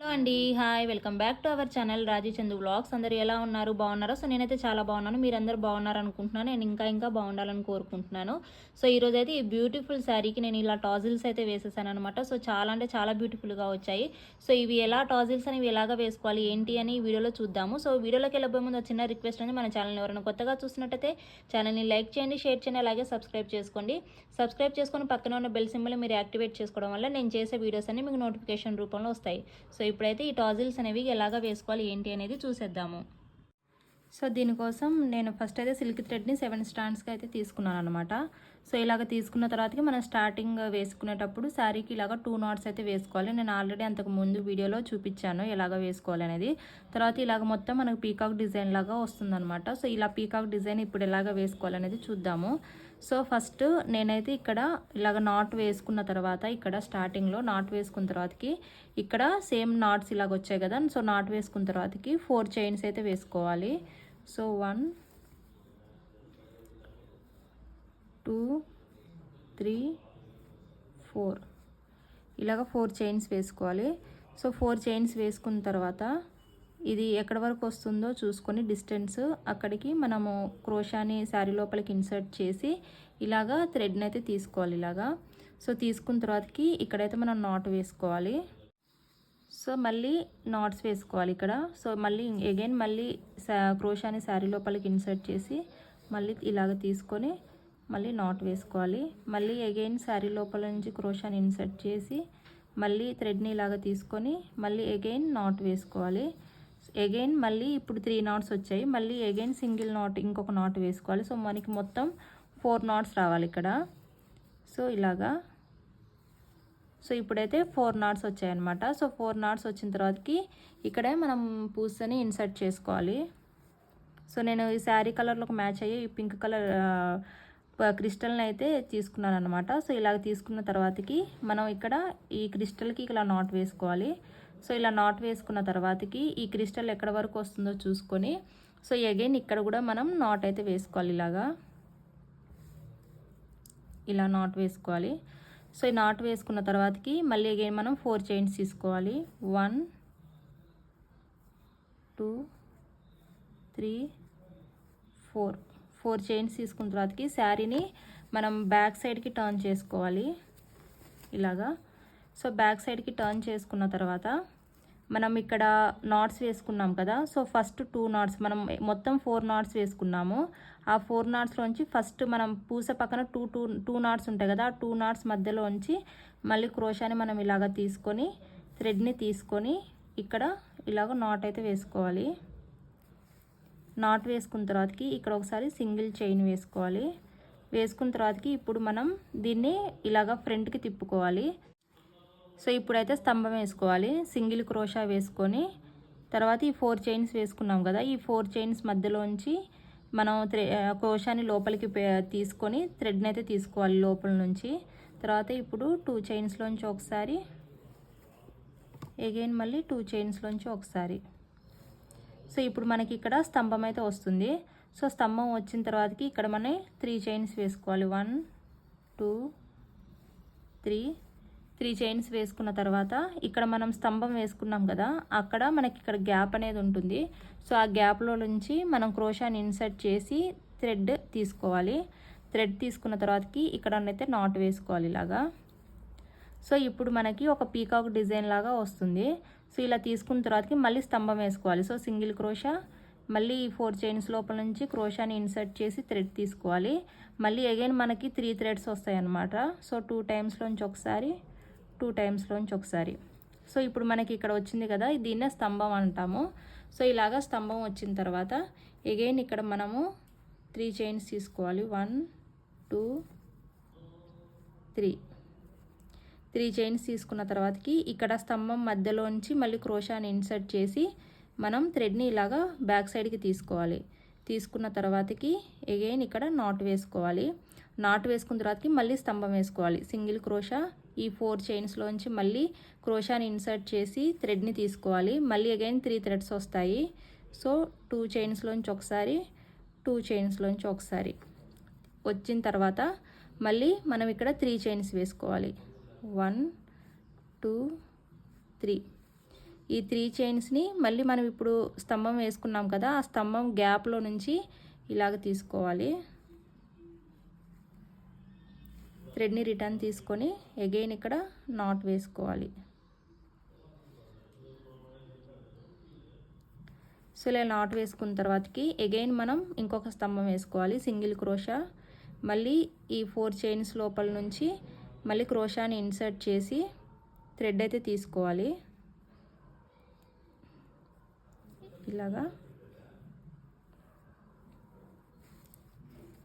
Hello అండి hi welcome back to our channel Raji Chandu blogs అందరు ఎలా ఉన్నారు? బాగున్నారో? సో నేనైతే చాలా బాగున్నాను. మీరందరూ బాగున్నారు అనుకుంటున్నాను నేను ఇంకా ఇంకా బాగుండాలని కోరుకుంటున్నాను. సో ఈరోజు అయితే ఈ బ్యూటిఫుల్ శారీకి నేను ఇలా టాజిల్స్ అయితే వేసేసాను అనమాట సో చాలా అంటే చాలా బ్యూటిఫుల్గా వచ్చాయి. సో ఇవి ఎలా టాజిల్స్ అనేవి ఎలాగా వేసుకోవాలి ఏంటి అని ఈ వీడియోలో చూద్దాము. సో వీడియోలోకి వెళ్ళబోయే ముందు చిన్న రిక్వెస్ట్ అనేది మన ఛానల్ని ఎవరైనా కొత్తగా చూసినట్టయితే ఛానల్ని లైక్ చేయండి షేర్ చేయండి అలాగే సబ్స్క్రైబ్ చేసుకోండి. సబ్స్క్రైబ్ చేసుకొని పక్కన ఉన్న బెల్ సింబల్ మీరు యాక్టివేట్ చేసుకోవడం వల్ల నేను చేసే వీడియోస్ అన్ని మీకు నోటిఫికేషన్ రూపంలో వస్తాయి. సో ఇప్పుడైతే ఈ టాజిల్స్ అనేవి ఎలాగ వేసుకోవాలి ఏంటి అనేది చూసేద్దాము. సో దీనికోసం నేను ఫస్ట్ అయితే సిల్క్ థ్రెడ్ని సెవెన్ స్టాండ్స్కి అయితే తీసుకున్నాను అనమాట సో ఇలాగ తీసుకున్న తర్వాతకి మనం స్టార్టింగ్ వేసుకునేటప్పుడు శారీకి ఇలాగ టూ నాట్స్ అయితే వేసుకోవాలి. నేను ఆల్రెడీ అంతకు ముందు వీడియోలో చూపించాను ఎలాగ వేసుకోవాలి అనేది. తర్వాత ఇలాగ మొత్తం మనకు పీకాక్ డిజైన్ లాగా వస్తుందన్నమాట. సో ఇలా పీకాక్ డిజైన్ ఇప్పుడు ఎలాగ వేసుకోవాలనేది చూద్దాము. సో ఫస్ట్ నేనైతే ఇక్కడ ఇలాగ నాట్ వేసుకున్న తర్వాత ఇక్కడ స్టార్టింగ్లో నాట్ వేసుకున్న తర్వాతకి ఇక్కడ సేమ్ నాట్స్ ఇలాగ వచ్చాయి కదా. సో నాట్ వేసుకున్న తర్వాతకి ఫోర్ చైన్స్ అయితే వేసుకోవాలి. So one two three four. ఇలాగ ఫోర్ చైన్స్ వేసుకోవాలి. సో ఫోర్ చైన్స్ వేసుకున్న తర్వాత ఇది ఎక్కడి వరకు వస్తుందో చూసుకొని డిస్టెన్స్ అక్కడికి మనము క్రోషాని శారీ లోపలికి ఇన్సర్ట్ చేసి ఇలాగా థ్రెడ్ని అయితే తీసుకోవాలి ఇలాగా. సో తీసుకున్న తర్వాతకి ఇక్కడైతే మనం నాట్ వేసుకోవాలి. సో మళ్ళీ నాట్స్ వేసుకోవాలి ఇక్కడ. సో మళ్ళీ అగైన్ మళ్ళీ క్రోషాని శారీ లోపలికి ఇన్సర్ట్ చేసి మళ్ళీ ఇలాగ తీసుకొని మళ్ళీ నాట్ వేసుకోవాలి. మళ్ళీ అగైన్ శారీ లోపల నుంచి క్రోషాని ఇన్సర్ట్ చేసి మళ్ళీ థ్రెడ్ని ఇలాగా తీసుకొని మళ్ళీ అగైన్ నాట్ వేసుకోవాలి. అగైన్ మళ్ళీ ఇప్పుడు త్రీ నాట్స్ వచ్చాయి. మళ్ళీ అగైన్ సింగిల్ నాట్ ఇంకొక నాట్ వేసుకోవాలి. సో మనకి మొత్తం ఫోర్ నాట్స్ రావాలి ఇక్కడ. సో ఇలాగా. సో ఇప్పుడైతే ఫోర్ నాట్స్ వచ్చాయన్నమాట. సో ఫోర్ నాట్స్ వచ్చిన తర్వాతకి ఇక్కడే మనం పూసని ఇన్సర్ట్ చేసుకోవాలి. సో నేను ఈ శారీ కలర్లోకి మ్యాచ్ అయ్యి ఈ పింక్ కలర్ క్రిస్టల్ని అయితే తీసుకున్నాను అనమాట సో ఇలాగ తీసుకున్న తర్వాతకి మనం ఇక్కడ ఈ క్రిస్టల్కి ఇలా నాట్ వేసుకోవాలి. సో ఇలా నాట్ వేసుకున్న తర్వాతకి ఈ క్రిస్టల్ ఎక్కడ వరకు వస్తుందో చూసుకొని సో అగైన్ ఇక్కడ కూడా మనం నాట్ అయితే వేసుకోవాలి ఇలాగా. ఇలా నాట్ వేసుకోవాలి. సో ఈ నాట్ వేసుకున్న తర్వాతకి మళ్ళీ అగైన్ మనం ఫోర్ చైన్స్ తీసుకోవాలి. One two three four. Four chains తీసుకున్న తర్వాతకి శారీని మనం బ్యాక్ సైడ్కి టర్న్ చేసుకోవాలి. ఇలాగా. సో బ్యాక్ సైడ్కి టర్న్ చేసుకున్న తర్వాత మనం ఇక్కడ నాట్స్ వేసుకున్నాం కదా. సో ఫస్ట్ టూ నాట్స్ మనం మొత్తం ఫోర్ నాట్స్ వేసుకున్నాము. ఆ ఫోర్ నాట్స్లోంచి ఫస్ట్ మనం పూస పక్కన టూ టూ టూ నాట్స్ ఉంటాయి కదా. ఆ టూ నాట్స్ మధ్యలోంచి మళ్ళీ క్రోషాని మనం ఇలాగ తీసుకొని థ్రెడ్ని తీసుకొని ఇక్కడ ఇలాగ నాట్ అయితే వేసుకోవాలి. నాట్ వేసుకున్న తర్వాతకి ఇక్కడ ఒకసారి సింగిల్ చైన్ వేసుకోవాలి. వేసుకున్న తర్వాతకి ఇప్పుడు మనం దీన్ని ఇలాగ ఫ్రంట్కి తిప్పుకోవాలి. సో ఇప్పుడైతే స్తంభం వేసుకోవాలి. సింగిల్ క్రోషా వేసుకొని తర్వాత ఈ ఫోర్ చైన్స్ వేసుకున్నాం కదా ఈ ఫోర్ చైన్స్ మధ్యలోంచి మనం క్రోషాని లోపలికి తీసుకొని థ్రెడ్ని అయితే తీసుకోవాలి లోపల నుంచి. తర్వాత ఇప్పుడు టూ చైన్స్లోంచి ఒకసారి ఎగైన్ మళ్ళీ టూ చైన్స్లోంచి ఒకసారి. సో ఇప్పుడు మనకి ఇక్కడ స్తంభం అయితే వస్తుంది. సో స్తంభం వచ్చిన తర్వాతకి ఇక్కడ మనం త్రీ చైన్స్ వేసుకోవాలి. One two three three chains వేసుకున్న తర్వాత ఇక్కడ మనం స్తంభం వేసుకున్నాం కదా అక్కడ మనకి ఇక్కడ గ్యాప్ అనేది ఉంటుంది. సో ఆ గ్యాప్లో నుంచి మనం క్రోషాని ఇన్సర్ట్ చేసి థ్రెడ్ తీసుకోవాలి. థ్రెడ్ తీసుకున్న తర్వాతకి ఇక్కడ అయితే నాట్ వేసుకోవాలి ఇలాగా. సో ఇప్పుడు మనకి ఒక పీకాక్ డిజైన్ లాగా వస్తుంది. సో ఇలా తీసుకున్న తర్వాతకి మళ్ళీ స్తంభం వేసుకోవాలి. సో సింగిల్ క్రోషా మళ్ళీ ఫోర్ చైన్స్ లోపల నుంచి క్రోషాని ఇన్సర్ట్ చేసి థ్రెడ్ తీసుకోవాలి. మళ్ళీ అగైన్ మనకి త్రీ థ్రెడ్స్ వస్తాయి అన్నమాట సో టూ టైమ్స్లోంచి ఒకసారి టూ టైమ్స్లోంచి ఒకసారి. సో ఇప్పుడు మనకి ఇక్కడ వచ్చింది కదా దీన్నే స్తంభం అంటాము. సో ఇలాగా స్తంభం వచ్చిన తర్వాత ఎగైన్ ఇక్కడ మనము త్రీ చైన్స్ తీసుకోవాలి. One two three. Three chains తీసుకున్న తర్వాతకి ఇక్కడ స్తంభం మధ్యలోంచి మళ్ళీ క్రోషాని ఇన్సర్ట్ చేసి మనం థ్రెడ్ని ఇలాగా బ్యాక్ సైడ్కి తీసుకోవాలి. తీసుకున్న తర్వాతకి ఎగైన్ ఇక్కడ నాట్ వేసుకోవాలి. నాట్ వేసుకున్న తర్వాతకి మళ్ళీ స్తంభం వేసుకోవాలి. సింగిల్ క్రోషా ఈ ఫోర్ చైన్స్లోంచి మళ్ళీ క్రోషాని ఇన్సర్ట్ చేసి థ్రెడ్ని తీసుకోవాలి. మళ్ళీ అగైన్ త్రీ థ్రెడ్స్ వస్తాయి. సో టూ చైన్స్లోంచి ఒకసారి టూ చైన్స్లోంచి ఒకసారి. వచ్చిన తర్వాత మళ్ళీ మనం ఇక్కడ త్రీ చైన్స్ వేసుకోవాలి. One two three. ఈ త్రీ చైన్స్ని మళ్ళీ మనం ఇప్పుడు స్తంభం వేసుకున్నాం కదా ఆ స్తంభం గ్యాప్లో నుంచి ఇలాగ తీసుకోవాలి. థ్రెడ్ని రిటర్న్ తీసుకొని అగైన్ ఇక్కడ నాట్ వేసుకోవాలి. సో ఇలా నాట్ వేసుకున్న తర్వాతకి అగైన్ మనం ఇంకొక స్తంభం వేసుకోవాలి సింగిల్ క్రోషా. మళ్ళీ ఈ ఫోర్ చైన్స్ లోపల నుంచి మళ్ళీ క్రోషాని ఇన్సర్ట్ చేసి థ్రెడ్ అయితే తీసుకోవాలి. ఇలాగా.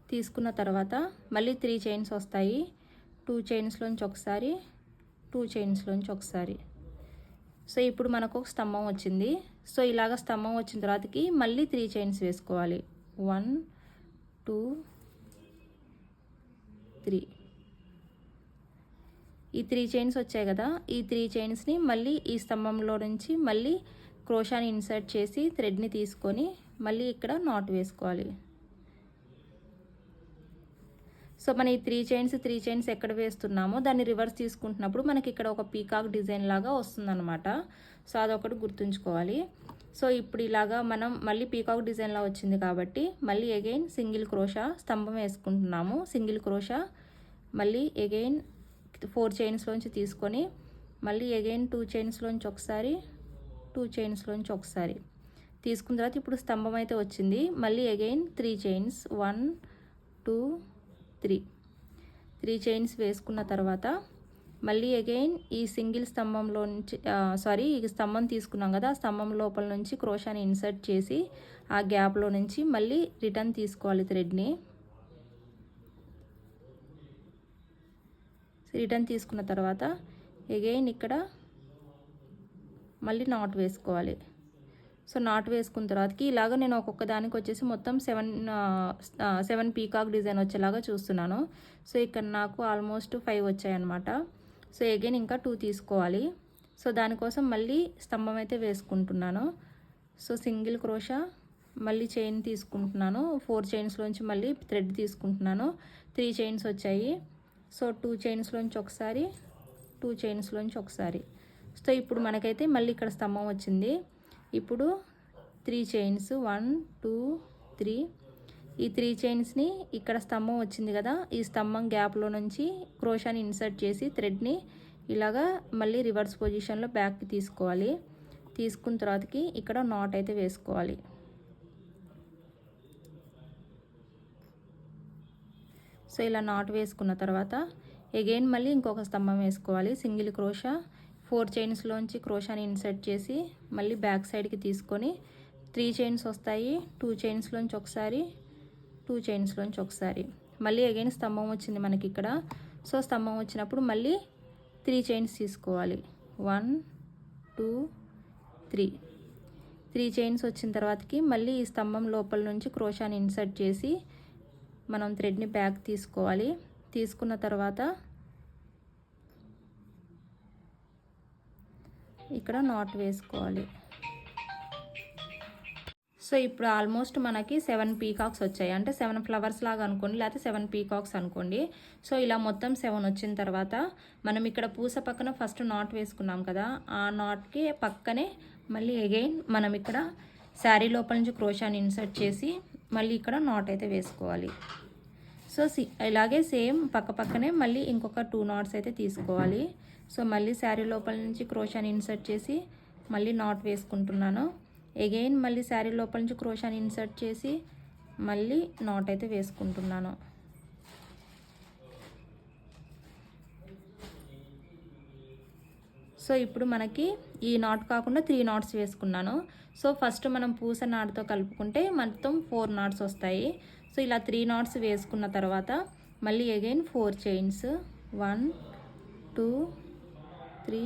తీసుకున్న తర్వాత మళ్ళీ త్రీ చైన్స్ వస్తాయి. టూ చైన్స్లోంచి ఒకసారి టూ చైన్స్లోంచి ఒకసారి. సో ఇప్పుడు మనకు ఒక స్తంభం వచ్చింది. సో ఇలాగ స్తంభం వచ్చిన తర్వాతకి మళ్ళీ త్రీ చైన్స్ వేసుకోవాలి. One two three. ఈ త్రీ చైన్స్ వచ్చాయి కదా. ఈ త్రీ చైన్స్ని మళ్ళీ ఈ స్తంభంలో నుంచి మళ్ళీ క్రోషాని ఇన్సర్ట్ చేసి థ్రెడ్ని తీసుకొని మళ్ళీ ఇక్కడ నాట్ వేసుకోవాలి. సో మన ఈ త్రీ చైన్స్ త్రీ చైన్స్ ఎక్కడ వేస్తున్నామో దాన్ని రివర్స్ తీసుకుంటున్నప్పుడు మనకి ఇక్కడ ఒక పీకాక్ డిజైన్ లాగా వస్తుందన్నమాట. సో అదొకటి గుర్తుంచుకోవాలి. సో ఇప్పుడు ఇలాగా మనం మళ్ళీ పీకాక్ డిజైన్లా వచ్చింది కాబట్టి మళ్ళీ అగైన్ సింగిల్ క్రోషా స్తంభం వేసుకుంటున్నాము. సింగిల్ క్రోషా మళ్ళీ అగైన్ ఫోర్ చైన్స్లోంచి తీసుకొని మళ్ళీ అగైన్ టూ చైన్స్లోంచి ఒకసారి టూ చైన్స్లోంచి ఒకసారి. తీసుకున్న తర్వాత ఇప్పుడు స్తంభం అయితే వచ్చింది. మళ్ళీ again three chains one two three. Three chains వేసుకున్న తర్వాత మళ్ళీ అగైన్ ఈ సింగిల్ స్తంభంలో నుంచి సారీ ఈ స్తంభం తీసుకున్నాం కదా ఆ స్తంభం లోపల నుంచి క్రోషాని ఇన్సర్ట్ చేసి ఆ గ్యాప్లో నుంచి మళ్ళీ రిటర్న్ తీసుకోవాలి థ్రెడ్ని. రిటర్న్ తీసుకున్న తర్వాత ఎగైన్ ఇక్కడ మళ్ళీ నాట్ వేసుకోవాలి. సో నాట్ వేసుకున్న తర్వాతకి ఇలాగ నేను ఒక్కొక్క దానికి వచ్చేసి మొత్తం సెవెన్ సెవెన్ పీకాక్ డిజైన్ వచ్చేలాగా చూస్తున్నాను. సో ఇక్కడ నాకు ఆల్మోస్ట్ ఫైవ్ వచ్చాయన్నమాట. సో ఎగైన్ ఇంకా టూ తీసుకోవాలి. సో దానికోసం మళ్ళీ స్తంభం అయితే వేసుకుంటున్నాను. సో సింగిల్ క్రోషా మళ్ళీ చైన్ తీసుకుంటున్నాను. ఫోర్ చైన్స్లోంచి మళ్ళీ థ్రెడ్ తీసుకుంటున్నాను. త్రీ చైన్స్ వచ్చాయి. సో టూ చైన్స్లోంచి ఒకసారి టూ చైన్స్లోంచి ఒకసారి. సో ఇప్పుడు మనకైతే మళ్ళీ ఇక్కడ స్తంభం వచ్చింది. ఇప్పుడు three chains one two three. ఈ త్రీ చైన్స్ని ఇక్కడ స్తంభం వచ్చింది కదా ఈ స్తంభం గ్యాప్లో నుంచి క్రోషాని ఇన్సర్ట్ చేసి థ్రెడ్ని ఇలాగా మళ్ళీ రివర్స్ పొజిషన్లో బ్యాక్కి తీసుకోవాలి. తీసుకున్న తర్వాతకి ఇక్కడ నాట్ అయితే వేసుకోవాలి. సో ఇలా నాట్ వేసుకున్న తర్వాత ఎగైన్ మళ్ళీ ఇంకొక స్తంభం వేసుకోవాలి. సింగిల్ క్రోషా ఫోర్ చైన్స్లోంచి క్రోషాని ఇన్సర్ట్ చేసి మళ్ళీ బ్యాక్ సైడ్కి తీసుకొని త్రీ చైన్స్ వస్తాయి. టూ చైన్స్లోంచి ఒకసారి టూ చైన్స్లోంచి ఒకసారి. మళ్ళీ అగైన్ స్తంభం వచ్చింది మనకి ఇక్కడ. సో స్తంభం వచ్చినప్పుడు మళ్ళీ త్రీ చైన్స్ తీసుకోవాలి. One two three three chains వచ్చిన తర్వాతకి మళ్ళీ ఈ స్తంభం లోపల నుంచి క్రోషాని ఇన్సర్ట్ చేసి మనం థ్రెడ్ని బ్యాక్ తీసుకోవాలి. తీసుకున్న తర్వాత ఇక్కడ నాట్ వేసుకోవాలి. సో ఇప్పుడు ఆల్మోస్ట్ మనకి సెవెన్ పీకాక్స్ వచ్చాయి. అంటే సెవెన్ ఫ్లవర్స్ లాగా అనుకోండి లేకపోతే సెవెన్ పీకాక్స్ అనుకోండి. సో ఇలా మొత్తం సెవెన్ వచ్చిన తర్వాత మనం ఇక్కడ పూస పక్కన ఫస్ట్ నాట్ వేసుకున్నాం కదా ఆ నాట్కి పక్కనే మళ్ళీ అగైన్ మనం ఇక్కడ శారీ లోపల నుంచి క్రోషాన్ని ఇన్సర్ట్ చేసి మళ్ళీ ఇక్కడ నాట్ అయితే వేసుకోవాలి. సో సి ఇలాగే సేమ్ పక్క పక్కనే మళ్ళీ ఇంకొక టూ నాట్స్ అయితే తీసుకోవాలి. సో మళ్ళీ శారీ లోపల నుంచి క్రోషాని ఇన్సర్ట్ చేసి మళ్ళీ నాట్ వేసుకుంటున్నాను. ఎగైన్ మళ్ళీ శారీ లోపల నుంచి క్రోషాని ఇన్సర్ట్ చేసి మళ్ళీ నాట్ అయితే వేసుకుంటున్నాను. సో ఇప్పుడు మనకి ఈ నాట్ కాకుండా త్రీ నాట్స్ వేసుకున్నాను. సో ఫస్ట్ మనం పూస నాటుతో కలుపుకుంటే మొత్తం ఫోర్ నాట్స్ వస్తాయి. సో ఇలా త్రీ నాట్స్ వేసుకున్న తర్వాత మళ్ళీ again four chains one two three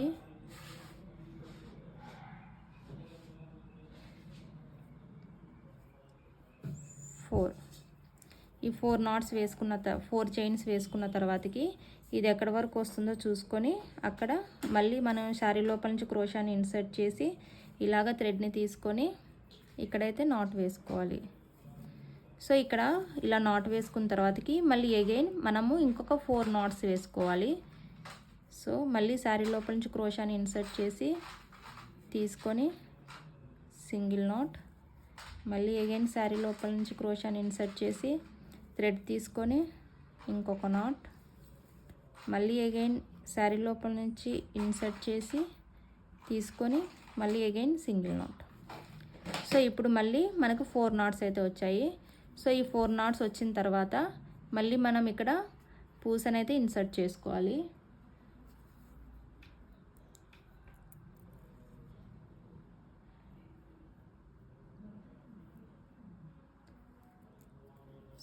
four ఈ ఫోర్ నాట్స్ వేసుకున్న ఫోర్ చైన్స్ వేసుకున్న తర్వాతకి ఇది ఎక్కడి వరకు వస్తుందో చూసుకొని అక్కడ మళ్ళీ మనం శారీ లోపల నుంచి క్రోషాన్ని ఇన్సర్ట్ చేసి ఇలాగ థ్రెడ్ని తీసుకొని ఇక్కడైతే నాట్ వేసుకోవాలి. సో ఇక్కడ ఇలా నాట్ వేసుకున్న తర్వాతకి మళ్ళీ అగైన్ మనము ఇంకొక ఫోర్ నాట్స్ వేసుకోవాలి. సో మళ్ళీ శారీ లోపల నుంచి క్రోషాన్ని ఇన్సర్ట్ చేసి తీసుకొని సింగిల్ నాట్ మళ్ళీ అగైన్ శారీ లోపల నుంచి క్రోషాని ఇన్సర్ట్ చేసి థ్రెడ్ తీసుకొని ఇంకొక నాట్. మళ్ళీ అగైన్ శారీ లోపల నుంచి ఇన్సర్ట్ చేసి తీసుకొని మళ్ళీ అగైన్ సింగిల్ నాట్ సో ఇప్పుడు మళ్ళీ మనకు ఫోర్ నాట్స్ అయితే వచ్చాయి. సో ఈ ఫోర్ నాట్స్ వచ్చిన తర్వాత మళ్ళీ మనం ఇక్కడ పూసనైతే ఇన్సర్ట్ చేసుకోవాలి.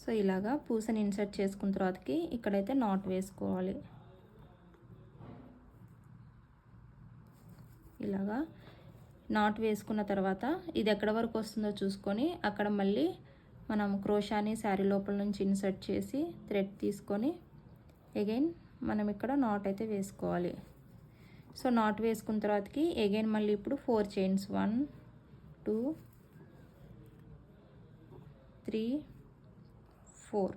సో ఇలాగా పూసని ఇన్సర్ట్ చేసుకున్న తర్వాతకి ఇక్కడైతే నాట్ వేసుకోవాలి. ఇలాగా నాట్ వేసుకున్న తర్వాత ఇది ఎక్కడ వరకు వస్తుందో చూసుకొని అక్కడ మళ్ళీ మనం క్రోషాని శారీ లోపల నుంచి ఇన్సర్ట్ చేసి థ్రెడ్ తీసుకొని ఎగైన్ మనం ఇక్కడ నాట్ అయితే వేసుకోవాలి. సో నాట్ వేసుకున్న తర్వాతకి ఎగైన్ మళ్ళీ ఇప్పుడు four chains one two three four.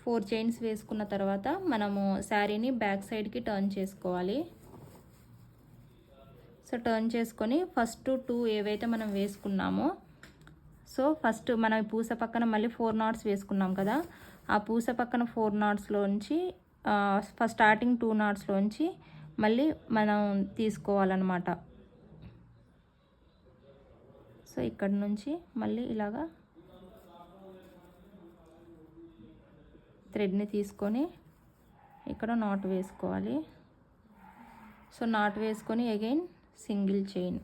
Four chains వేసుకున్న తర్వాత మనము శారీని బ్యాక్ సైడ్కి టర్న్ చేసుకోవాలి. సో టర్న్ చేసుకొని ఫస్ట్ టూ ఏవైతే మనం వేసుకున్నామో సో ఫస్ట్ మనం పూస పక్కన మళ్ళీ ఫోర్ నాట్స్ వేసుకున్నాం కదా ఆ పూస పక్కన ఫోర్ నాట్స్లోంచి ఫస్ట్ స్టార్టింగ్ టూ నాట్స్లోంచి మళ్ళీ మనం తీసుకోవాలన్నమాట. సో ఇక్కడ నుంచి మళ్ళీ ఇలాగా థ్రెడ్ని తీసుకొని ఇక్కడ నాట్ వేసుకోవాలి. సో నాట్ వేసుకొని అగైన్ సింగిల్ చైన్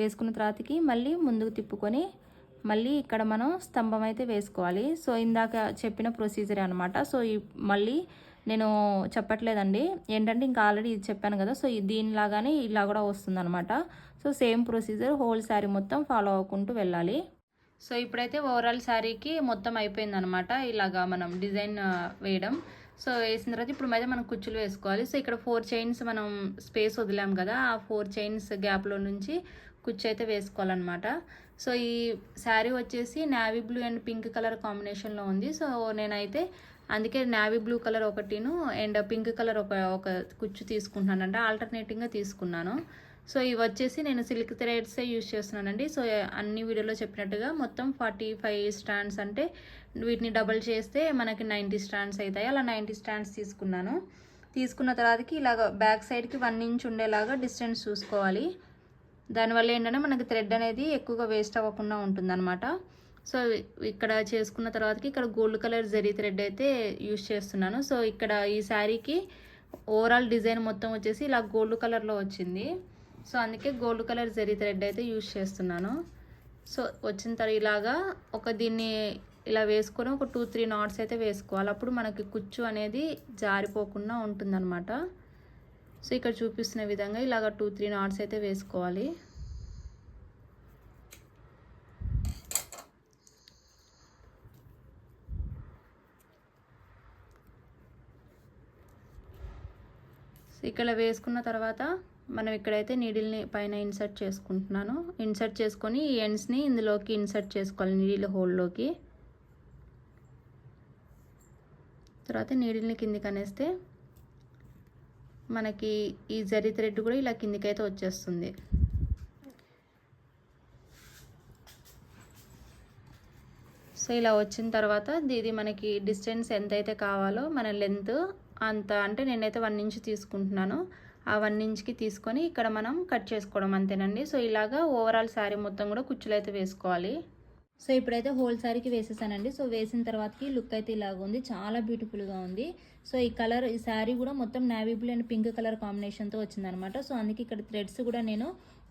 వేసుకున్న తర్వాతకి మళ్ళీ ముందుకు తిప్పుకొని మళ్ళీ ఇక్కడ మనం స్తంభం అయితే వేసుకోవాలి. సో ఇందాక చెప్పిన ప్రొసీజర్ అనమాట సో ఈ మళ్ళీ నేను చెప్పట్లేదండి. ఏంటంటే ఇంకా ఆల్రెడీ ఇది చెప్పాను కదా సో దీనిలాగానే ఇలా కూడా వస్తుందన్నమాట. So same procedure whole sari మొత్తం ఫాలో అవ్వకుంటూ వెళ్ళాలి. సో ఇప్పుడైతే ఓవరాల్ శారీకి మొత్తం అయిపోయిందనమాట ఇలాగా మనం డిజైన్ వేయడం. సో వేసిన తర్వాత ఇప్పుడు మీద మనం కుచ్చులు వేసుకోవాలి. సో ఇక్కడ ఫోర్ చైన్స్ మనం స్పేస్ వదిలాం కదా. ఆ ఫోర్ చైన్స్ గ్యాప్లో నుంచి కుచ్చు అయితే వేసుకోవాలన్నమాట. సో ఈ శారీ వచ్చేసి navy blue and pink colour కాంబినేషన్లో ఉంది. సో నేనైతే అందుకే నావీ బ్లూ కలర్ ఒకటిను అండ్ పింక్ కలర్ ఒక ఒక కుచ్చు తీసుకుంటున్నాను అంటే ఆల్టర్నేటివ్గా తీసుకున్నాను. సో ఇవి వచ్చేసి నేను సిల్క్ థ్రెడ్సే యూజ్ చేస్తున్నానండి. సో అన్ని వీడియోలో చెప్పినట్టుగా మొత్తం ఫార్టీ ఫైవ్ స్టాండ్స్ అంటే వీటిని డబల్ చేస్తే మనకి నైంటీ స్టాండ్స్ అవుతాయి అలా నైంటీ స్టాండ్స్ తీసుకున్నాను. తీసుకున్న తర్వాతకి ఇలాగ బ్యాక్ సైడ్కి వన్ ఇంచ్ ఉండేలాగా డిస్టెన్స్ చూసుకోవాలి. దానివల్ల ఏంటంటే మనకి థ్రెడ్ అనేది ఎక్కువగా వేస్ట్ అవ్వకుండా ఉంటుందన్నమాట. సో ఇక్కడ చేసుకున్న తర్వాతకి ఇక్కడ గోల్డ్ కలర్ జరీ థ్రెడ్ అయితే యూజ్ చేస్తున్నాను. సో ఇక్కడ ఈ శారీకి ఓవరాల్ డిజైన్ మొత్తం వచ్చేసి ఇలా గోల్డ్ కలర్లో వచ్చింది. సో అందుకే గోల్డ్ కలర్ జరీ థ్రెడ్ అయితే యూజ్ చేస్తున్నాను. సో వచ్చిన తర్వాత ఇలాగా ఒక దీన్ని ఇలా వేసుకొని ఒక టూ త్రీ నాట్స్ అయితే వేసుకోవాలి. అప్పుడు మనకి కుచ్చు అనేది జారిపోకుండా ఉంటుందన్నమాట. సో ఇక్కడ చూపిస్తున్న విధంగా ఇలాగ టూ త్రీ నాట్స్ అయితే వేసుకోవాలి. ఇక్కడ వేసుకున్న తర్వాత మనం ఇక్కడైతే నీడిల్ని పైన ఇన్సర్ట్ చేసుకుంటున్నాను. ఇన్సర్ట్ చేసుకొని ఈ ఎండ్స్ని ఇందులోకి ఇన్సర్ట్ చేసుకోవాలి నీడిల్ హోల్లోకి తర్వాత నీడిల్ని కిందికి అనేస్తే మనకి ఈ జరి థ్రెడ్ కూడా ఇలా కిందికైతే వచ్చేస్తుంది. సో ఇలా వచ్చిన తర్వాత ఇది మనకి డిస్టెన్స్ ఎంతైతే కావాలో మన లెంత్ అంత అంటే నేనైతే వన్ ఇంచ్ తీసుకుంటున్నాను. ఆ వన్ ఇంచ్కి తీసుకొని ఇక్కడ మనం కట్ చేసుకోవడం అంతేనండి. సో ఇలాగా ఓవరాల్ శారీ మొత్తం కూడా కుచ్చులు అయితే వేసుకోవాలి. సో ఇప్పుడైతే హోల్ శారీకి వేసేసానండి. సో వేసిన తర్వాతకి లుక్ అయితే ఇలాగ ఉంది. చాలా బ్యూటిఫుల్గా ఉంది. సో ఈ కలర్ ఈ శారీ కూడా మొత్తం navy blue and pink colour కాంబినేషన్తో వచ్చిందనమాట. సో అందుకే ఇక్కడ థ్రెడ్స్ కూడా నేను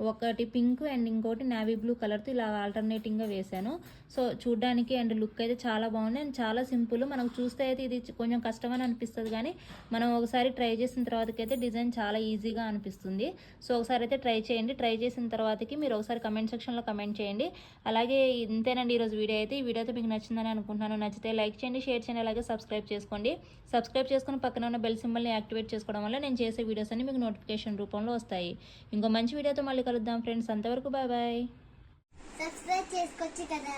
ఒకటి పింక్ అండ్ ఇంకోటి నావీ బ్లూ కలర్తో ఇలా ఆల్టర్నేటింగ్గా వేశాను. సో చూడడానికి అండ్ లుక్ అయితే చాలా బాగుంది అండ్ చాలా సింపుల్ మనకు చూస్తే అయితే ఇది కొంచెం కష్టమని అనిపిస్తుంది కానీ మనం ఒకసారి ట్రై చేసిన తర్వాతకైతే డిజైన్ చాలా ఈజీగా అనిపిస్తుంది. సో ఒకసారి అయితే ట్రై చేయండి. ట్రై చేసిన తర్వాతకి మీరు ఒకసారి కమెంట్ సెక్షన్లో కమెంట్ చేయండి. అలాగే ఇంతేనండి ఈరోజు వీడియో అయితే. ఈ వీడియో అయితే మీకు నచ్చిందని అనుకుంటున్నాను. నచ్చితే లైక్ చేయండి షేర్ చేయండి అలాగే సబ్స్క్రైబ్ చేసుకోండి. సబ్స్క్రైబ్ చేసుకుని పక్కన ఉన్న బెల్ సింబల్ని యాక్టివేట్ చేసుకోవడం వల్ల నేను చేసే వీడియోస్ అన్ని మీకు నోటిఫికేషన్ రూపంలో వస్తాయి. ఇంకో మంచి వీడియోతో మళ్ళీ కలుద్దాం ఫ్రెండ్స్ అంతవరకు బాయ్ బాయ్ సబ్స్క్రైబ్ చేసుకోవచ్చు కదా.